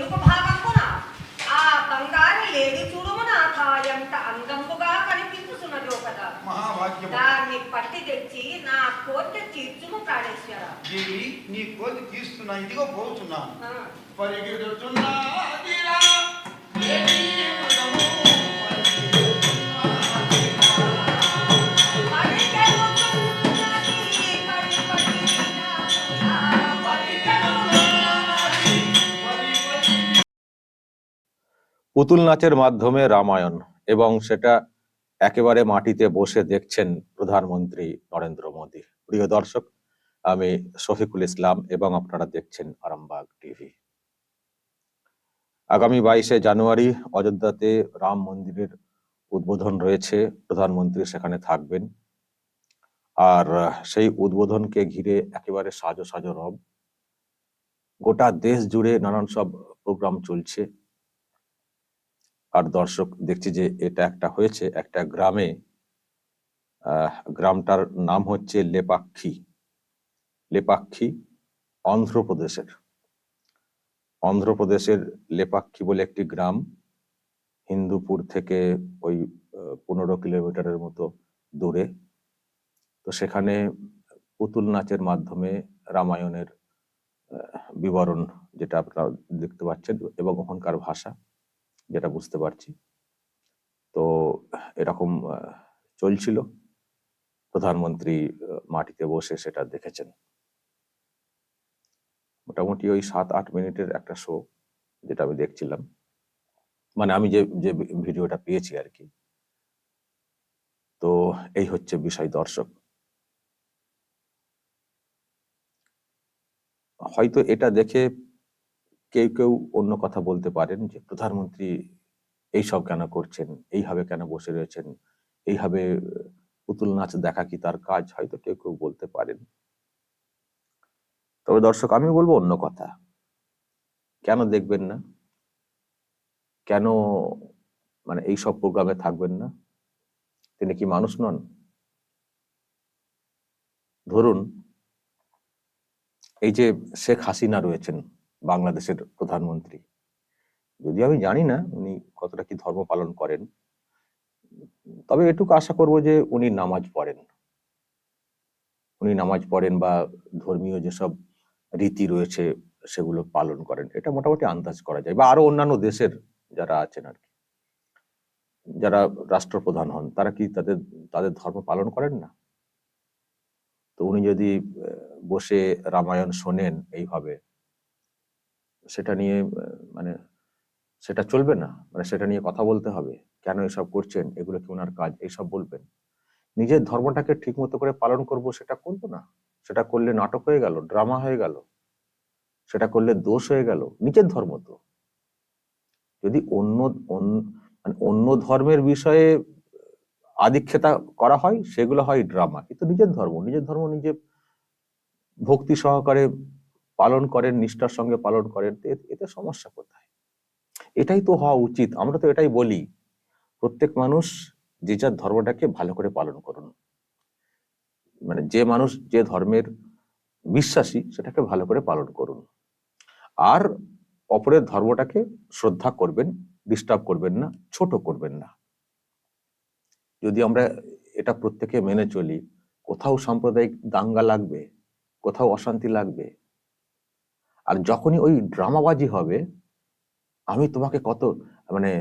తెలుపు భాగమున ఆ బంగారు ఏది చూడుమునాథాయంత అంగముగా కనిపించుతున్నదో కదా దాన్ని పట్టి తెచ్చి నా కోరిక తీర్చుము ప్రాణేశ్వర నీ కోరిక తీస్తున్నా ఇదిగో పోతున్నా పరిగెడుతున్నా পুতুল নাচের মাধ্যমে রামায়ণ এবং সেটা একেবারে মাটিতে বসে দেখছেন প্রধানমন্ত্রী নরেন্দ্র মোদী। প্রিয় দর্শক, আমি শফিকুল ইসলাম এবং আপনারা দেখছেন আরামবাগ টিভি। আগামী বাইশে জানুয়ারি অযোধ্যাতে রাম মন্দিরের উদ্বোধন রয়েছে, প্রধানমন্ত্রী সেখানে থাকবেন। আর সেই উদ্বোধনকে ঘিরে একেবারে সাজো সাজো রব। গোটা দেশ জুড়ে নানান সব প্রোগ্রাম চলছে। আর দর্শক দেখছি যে এটা একটা হয়েছে একটা গ্রামে গ্রামটার নাম হচ্ছে লেপাক্ষী। লেপাক্ষী অন্ধ্রপ্রদেশের। অন্ধ্রপ্রদেশের লেপাক্ষী বলে একটি গ্রাম, হিন্দুপুর থেকে ওই পনেরো কিলোমিটারের মতো দূরে। তো সেখানে পুতুল নাচের মাধ্যমে রামায়ণের বিবরণ যেটা আপনারা দেখতে পাচ্ছেন এবং ওখানকার ভাষা। যেটা বুঝতে পারছি। তো এরকম চলছিল। প্রধানমন্ত্রী মাটিতে বসে সেটা দেখেছেন। মোটামুটি ওই সাত, আট মিনিটের একটা শো যেটা আমি দেখছিলাম। মানে আমি যে যে ভিডিওটা পেয়েছি আর কি। তো এই হচ্ছে বিষয় দর্শক। হয়তো এটা দেখে কেউ কেউ অন্য কথা বলতে পারেন যে, প্রধানমন্ত্রী এইসব কেন করছেন? এইভাবে কেন বসে রয়েছেন? এইভাবে, পুতুল নাচ দেখা কি তার কাজ? হয়তো কেউ কেউ বলতে পারেন। তবে দর্শক, আমি বলব অন্য কথা। কেন দেখবেন না? কেন মানে এই সব প্রোগ্রামে থাকবেন না? তিনি কি মানুষ নন? ধরুন, এই যে শেখ হাসিনা রয়েছেন বাংলাদেশের প্রধানমন্ত্রী। যদিও আমি জানি না উনি কতটা কি ধর্ম পালন করেন। তবে এটুকু আশা করব যে উনি নামাজ পড়েন। উনি নামাজ পড়েন বা ধর্মীয় যেসব রীতি রয়েছে সেগুলো পালন করেন। এটা মোটামুটি আন্দাজ করা যায় বা আরও অন্যান্য দেশের যারা আছেন আর কি। যারা রাষ্ট্রপ্রধান হন, তারা কি তাদের তাদের ধর্ম পালন করেন না? তো উনি যদি বসে রামায়ণ শোনেন এইভাবে সেটা নিয়ে মানে সেটা চলবে না। মানে সেটা নিয়ে কথা বলতে হবে। কেন এসব করছেন? এগুলো কি ওনার কাজ? এইসব বলবেন। নিজের ধর্মটাকে ঠিক মতো করে পালন করব সেটা করব না। সেটা করলে নাটক হয়ে গেল, ড্রামা হয়ে গেল। সেটা করলে দোষ হয়ে গেল। নিজের ধর্ম তো। যদি অন্য মানে অন্য ধর্মের বিষয়ে আদিক্ষেতা করা হয়, সেগুলো হয় ড্রামা। কিন্তু নিজের ধর্ম নিজের ধর্ম নিজে ভক্তি সহকারে পালন করেন, নিষ্ঠার সঙ্গে পালন করেন এতে সমস্যা কোথায়? এটাই তো হওয়া উচিত। আমরা তো এটাই বলি, প্রত্যেক মানুষ যে যার ধর্মটাকে ভালো করে পালন করুন। মানে যে মানুষ যে ধর্মের বিশ্বাসী, সেটাকে ভালো করে পালন করুন। আর অপরের ধর্মটাকে শ্রদ্ধা করবেন, ডিস্টার্ব করবেন না, ছোট করবেন না। যদি আমরা এটা প্রত্যেকে মেনে চলি, কোথাও সাম্প্রদায়িক দাঙ্গা লাগবে, কোথাও অশান্তি লাগবে আর যখনই ওই ড্রামাবাজি হবে, আমি তোমাকে কত মানে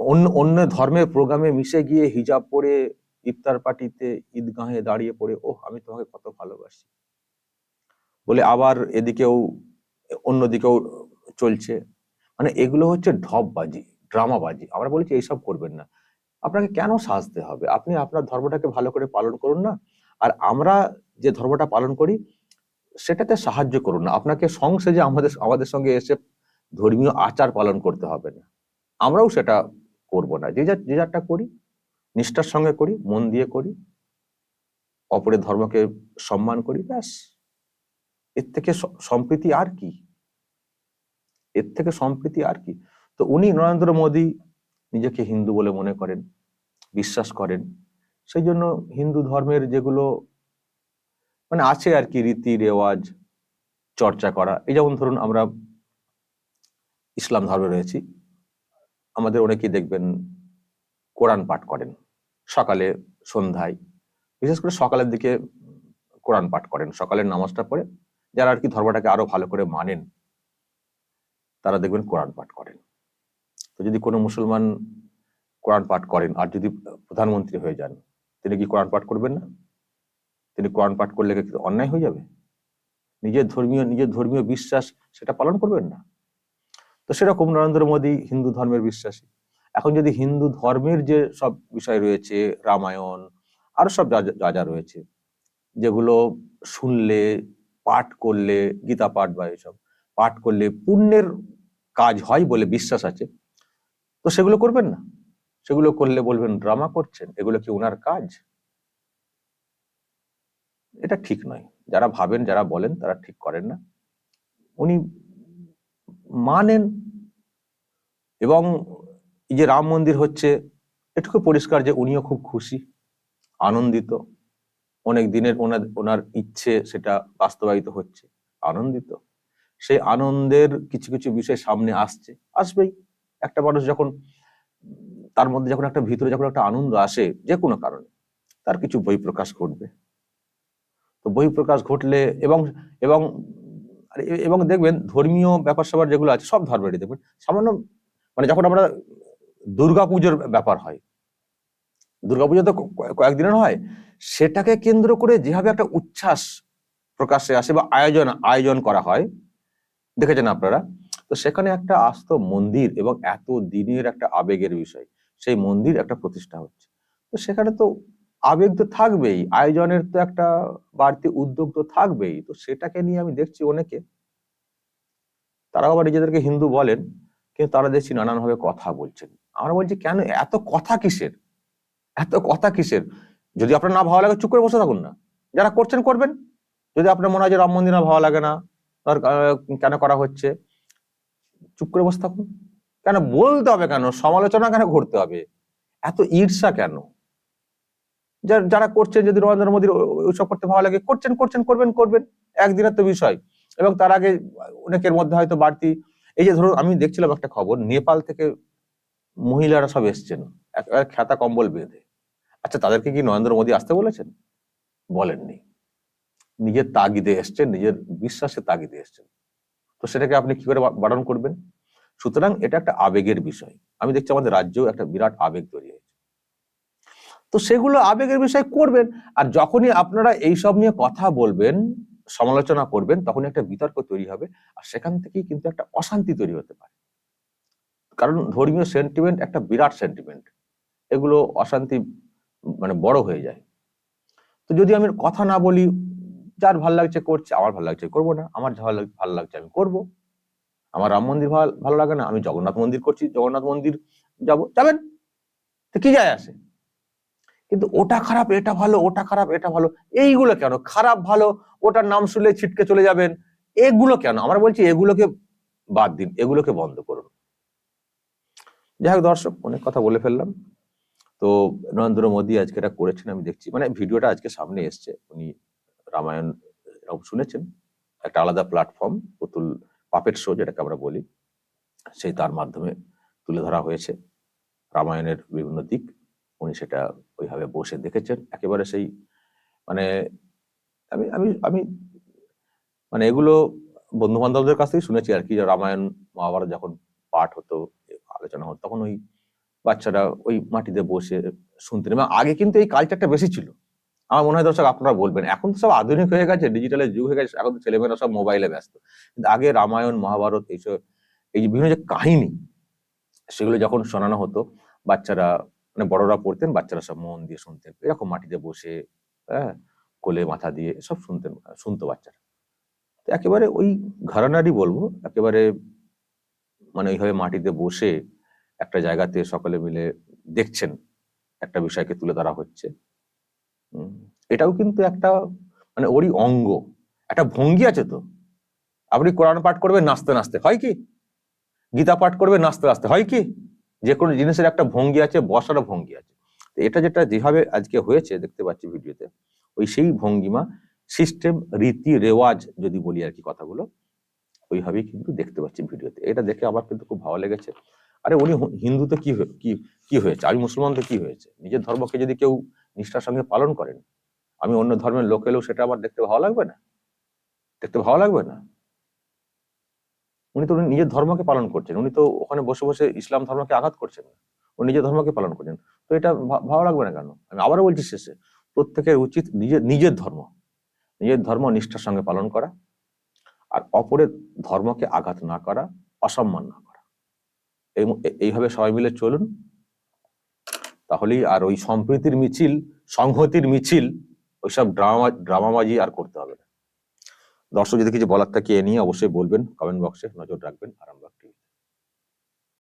অন্য অন্য ধর্মের প্রোগ্রামে মিশে গিয়ে হিজাব পরে, ইফতার পার্টিতে, ঈদগাহে দাঁড়িয়ে পড়ে ও আমি তোমাকে কত ভালোবাসি। বলে আবার এদিকেও, অন্যদিকেও চলছে। মানে এগুলো হচ্ছে ঢপবাজি, ড্রামাবাজি। আমরা বলছি এইসব করবেন না। আপনাকে কেন সাজতে হবে? আপনি আপনার ধর্মটাকে ভালো করে পালন করুন না। আর আমরা যে ধর্মটা পালন করি সেটাতে সাহায্য করুন না। আপনাকে সংসেজে আমাদের আমাদের সঙ্গে এসে ধর্মীয় আচার পালন করতে হবে না। আমরাও সেটা করব না। যে যার যে যারটা করি, নিষ্ঠার সঙ্গে করি, মন দিয়ে করি, অপরের ধর্মকে সম্মান করি, ব্যাস। এর থেকে সম্প্রীতি আর কি? এর থেকে সম্প্রীতি আর কি? তো উনি নরেন্দ্র মোদী নিজেকে হিন্দু বলে মনে করেন, বিশ্বাস করেন। সেই জন্য হিন্দু ধর্মের যেগুলো মানে আছে আর কি রীতি রেওয়াজ, চর্চা করা। এই যেমন ধরুন আমরা ইসলাম ধর্মে রয়েছি, আমাদের অনেকেই দেখবেন কোরআন পাঠ করেন, সকালে, সন্ধ্যায়। বিশেষ করে সকালের দিকে কোরআন পাঠ করেন, সকালের নামাজটা পড়ে, যারা আর কি ধর্মটাকে আরও ভালো করে মানেন, তারা দেখবেন কোরআন পাঠ করেন। তো যদি কোনো মুসলমান কোরআন পাঠ করেন, আর যদি প্রধানমন্ত্রী হয়ে যান, তিনি কি কোরআন পাঠ করবেন না? তিনি কোরআন পাঠ করলে অন্যায় হয়ে যাবে? নিজের ধর্মীয় নিজের ধর্মীয় বিশ্বাস সেটা পালন করবেন না। তো সেরকম নরেন্দ্র মোদী হিন্দু ধর্মের বিশ্বাসী। এখন যদি হিন্দু ধর্মের যে সব বিষয় রয়েছে, রামায়ণ, আরও সব যা যা রয়েছে, যেগুলো শুনলে, পাঠ করলে, গীতা পাঠ বা এসব পাঠ করলে পুণ্যের কাজ হয় বলে বিশ্বাস আছে, তো সেগুলো করবেন না। সেগুলো করলে বলবেন, ড্রামা করছেন, এগুলো কি ওনার কাজ? এটা ঠিক নয়। যারা ভাবেন, যারা বলেন, তারা ঠিক করেন না। উনি মানেন এবং এই যে রাম মন্দির হচ্ছে, এটুকু পরিষ্কার যে উনিও খুব খুশি, আনন্দিত। অনেক দিনের ওনার ওনার ইচ্ছে সেটা বাস্তবায়িত হচ্ছে, আনন্দিত। সেই আনন্দের কিছু কিছু বিষয় সামনে আসছে, আসবেই। একটা মানুষ যখন, তার মধ্যে যখন একটা ভিতরে যখন একটা আনন্দ আসে, যে কোনো কারণে, তার কিছু বই প্রকাশ ঘটবে। তো বই প্রকাশ ঘটলে এবং এবং এবং দেখবেন ধর্মীয় ব্যাপার স্যাপার যেগুলো আছে সব ধর্মেরই দেখবেন। সামান্য মানে যখন আমরা দুর্গাপুজোর ব্যাপার হয়, দুর্গাপুজো তো কয়েকদিনের হয়, সেটাকে কেন্দ্র করে যেভাবে একটা উচ্ছ্বাস প্রকাশ্যে আসে বা আয়োজন আয়োজন করা হয়, দেখেছেন আপনারা? তো সেখানে একটা আস্ত মন্দির এবং এত দিনের একটা আবেগের বিষয়, সেই মন্দির একটা প্রতিষ্ঠা হচ্ছে। তো সেখানে তো আবেগ তো থাকবেই, আয়োজনের তো একটা বাড়তি উদ্যোগ তো থাকবেই, তো সেটাকে নিয়ে আমি দেখছি অনেকে। তারা আবার নিজেদেরকে হিন্দু বলেন, কিন্তু তারা দেখছি নানানভাবে কথা বলছেন। আমরা বলছি, কেন? এত কথা কিসের? এত কথা কিসের? যদি আপনার না ভালো লাগে, চুপ করে বসে থাকুন না। যারা করছেন, করবেন। যদি আপনার মনে হয় যে রাম মন্দির না ভালো লাগে না, তার কেন করা হচ্ছে? চুপ করে বসে থাকুন। কেন? বলতে হবে কেন? সমালোচনা কেন করতে হবে? এত ঈর্ষা কেন? যার- করছেন, যদি নরেন্দ্র মোদীর ওইসব করতে ভালো লাগে, করছেন করছেন, করবেন করবেন। একদিনের তো বিষয়। এবং তার আগে অনেকের মধ্যে হয়তো বাড়তি, এই যে ধরুন, আমি দেখছিলাম একটা খবর, নেপাল থেকে মহিলারা সব এসছেন খেতা কম্বল বেঁধে। আচ্ছা তাদেরকে কি নরেন্দ্র মোদী আসতে বলেছেন? বলেননি। নিজের তাগিদে এসছেন, নিজের বিশ্বাসে তাগিদে এসছেন। তো সেটাকে আপনি কি করে বারণ করবেন? সুতরাং এটা একটা আবেগের বিষয়। আমি দেখছি আমাদের রাজ্যেও একটা বিরাট আবেগ তৈরি হয়েছে। তো সেগুলো আবেগের বিষয় করবেন। আর যখনই আপনারা এইসব নিয়ে কথা বলবেন, সমালোচনা করবেন, তখনই একটা বিতর্ক তৈরি হবে। আর সেখান থেকেই কিন্তু একটা অশান্তি তৈরি হতে পারে। কারণ ধর্মীয় সেন্টিমেন্ট একটা বিরাট সেন্টিমেন্ট এগুলো অশান্তি মানে বড় হয়ে যায়। তো যদি আমি কথা না বলি, যার ভালো লাগছে করছে, আমার ভালো লাগছে করব না। আমার যা ভালো লাগ- ভালো লাগছে আমি করব। আমার রাম মন্দির ভালো লাগে না, আমি জগন্নাথ মন্দির করছি, জগন্নাথ মন্দির যাব। যাবেন। তো কি যায় আসে? কিন্তু ওটা খারাপ, এটা ভালো, ওটা খারাপ, এটা ভালো, এইগুলো কেন? খারাপ, ভালো, ওটার নাম শুনলে ছিটকে চলে যাবেন, এগুলো কেন? আমরা বলছি এগুলোকে বাদ দিন, এগুলোকে বন্ধ করুন। যাই হোক দর্শক, অনেক কথা বলে ফেললাম। তো নরেন্দ্র মোদী আজকে এটা করেছেন, আমি দেখছি। মানে ভিডিওটা আজকে সামনে এসছে। উনি রামায়ণ এরকম শুনেছেন, একটা আলাদা প্ল্যাটফর্ম পুতুল পাপেট শো যেটাকে আমরা বলি, সেই তার মাধ্যমে তুলে ধরা হয়েছে রামায়ণের বিভিন্ন দিক। উনি সেটা ওইভাবে বসে দেখেছেন। একেবারে সেই মানে আমি আমি আমি মানে এগুলো বন্ধু বান্ধবদের কাছ থেকে শুনেছি আর কি। রামায়ণ, মহাভারত যখন পাঠ হতো, আলোচনা হতো, তখন ওই বাচ্চারা ওই মাটিতে বসে শুনতেন। এবং আগে কিন্তু এই কালচারটা বেশি ছিল। আমার মনে হয় দর্শক আপনারা বলবেন, এখন তো সব আধুনিক হয়ে গেছে ডিজিটালের যুগ হয়ে গেছে, এখন তো ছেলেমেয়েরা সব মোবাইলে ব্যস্ত। কিন্তু আগে রামায়ণ, মহাভারত এইসব, এই যে বিভিন্ন যে কাহিনী, সেগুলো যখন শোনানো হতো, বাচ্চারা মানে বড়রা পড়তেন, বাচ্চারা সব মন দিয়ে শুনতেন। এরকম মাটিতে বসে হ্যাঁ কোলে মাথা দিয়ে সব শুনতেন, শুনতো বাচ্চারা। তো একেবারে ওই ঘরানারই বলব, একেবারে মানে ওইভাবে মাটিতে বসে একটা জায়গাতে সকলে মিলে দেখছেন একটা বিষয়কে তুলে ধরা হচ্ছে। এটাও কিন্তু একটা মানে ওরই অঙ্গ। একটা ভঙ্গি আছে তো। আপনি কোরআন পাঠ করবেন, নাচতে নাচতে। হয় কি? গীতা পাঠ করবে নাচতে নাচতে। হয় কি? যে কোনো জিনিসের একটা ভঙ্গি আছে, বসারও ভঙ্গি আছে। তো এটা যেটা যেভাবে আজকে হয়েছে, দেখতে পাচ্ছি ভিডিওতে, ওই সেই ভঙ্গিমা সিস্টেম রীতি, রেওয়াজ যদি বলি আর কি কথাগুলো, ওইভাবেই কিন্তু দেখতে পাচ্ছি ভিডিওতে। এটা দেখে আমার কিন্তু খুব ভালো লেগেছে। আরে উনি হ- হিন্দুতে কি কি কি হয়েছে? আমি মুসলমান তো কি হয়েছে? নিজের ধর্মকে যদি কেউ নিষ্ঠার সঙ্গে পালন করেন, আমি অন্য ধর্মের লোক এলেও সেটা আমার দেখতে ভালো লাগবে না? দেখতে ভালো লাগবে না? উনি তো নিজের ধর্মকে পালন করছেন। উনি তো ওখানে বসে বসে ইসলাম ধর্মকে আঘাত করছেন। না উনি নিজের ধর্মকে পালন করছেন। তো এটা ভালো লাগবে না কেন? আমি আবারও বলছি শেষে, প্রত্যেকের উচিত নিজের নিজের ধর্ম নিজের ধর্ম নিষ্ঠার সঙ্গে পালন করা আর অপরের ধর্মকে আঘাত না করা, অসম্মান না করা। এই এইভাবে সবাই মিলে চলুন। তাহলেই আর ওই সম্প্রীতির মিছিল, সংহতির মিছিল, ওইসব ড্রামা, ড্রামাবাজি আর করতে হবে না। দর্শক যদি কিছু বলার থাকে এ নিয়ে অবশ্যই বলবেন কমেন্ট বক্সে নজর রাখবেন আরামবাগ